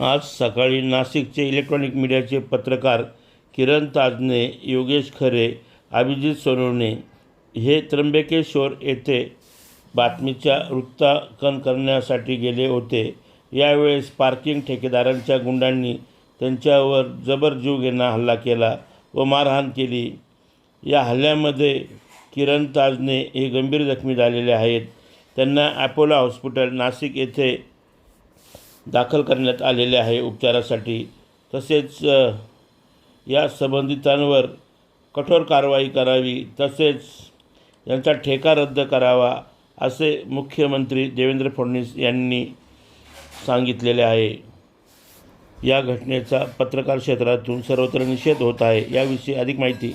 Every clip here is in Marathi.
आज सकाळी नाशिकचे इलेक्ट्रॉनिक मीडियाचे पत्रकार किरण ताजने योगेश खरे अभिजित सोनवणे हे त्र्यंबकेश्वर येथे बातमीच्या वृत्तांकन करण्यासाठी गेले होते. यावेळेस पार्किंग ठेकेदारांच्या गुंडांनी त्यांच्यावर जबर जीवघेणा हल्ला केला व मारहाण केली. या हल्ल्यामध्ये किरण ताजने हे गंभीर जखमी झालेले आहेत. त्यांना अपोलो हॉस्पिटल नाशिक येथे दाखल करण्यात आलेले आहे उपचारासाठी. तसेच या संबंधितांवर कठोर कारवाई करावी तसेच यांचा ठेका रद्द करावा असे मुख्यमंत्री देवेंद्र फडणवीस यांनी सांगितलेले आहे. या घटनेचा पत्रकार क्षेत्रातून सर्वत्र निषेध होत आहे याविषयी अधिक माहिती.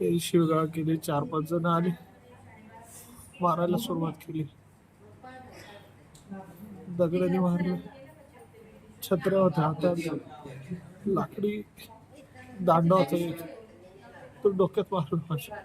ते शिवगाळ केली चार पाच जण आले मारायला सुरुवात केली. दगडाने मारलं. छत्र्या होत्या हातात लाकडी दांडा होता तो डोक्यात मारलं. माझ्या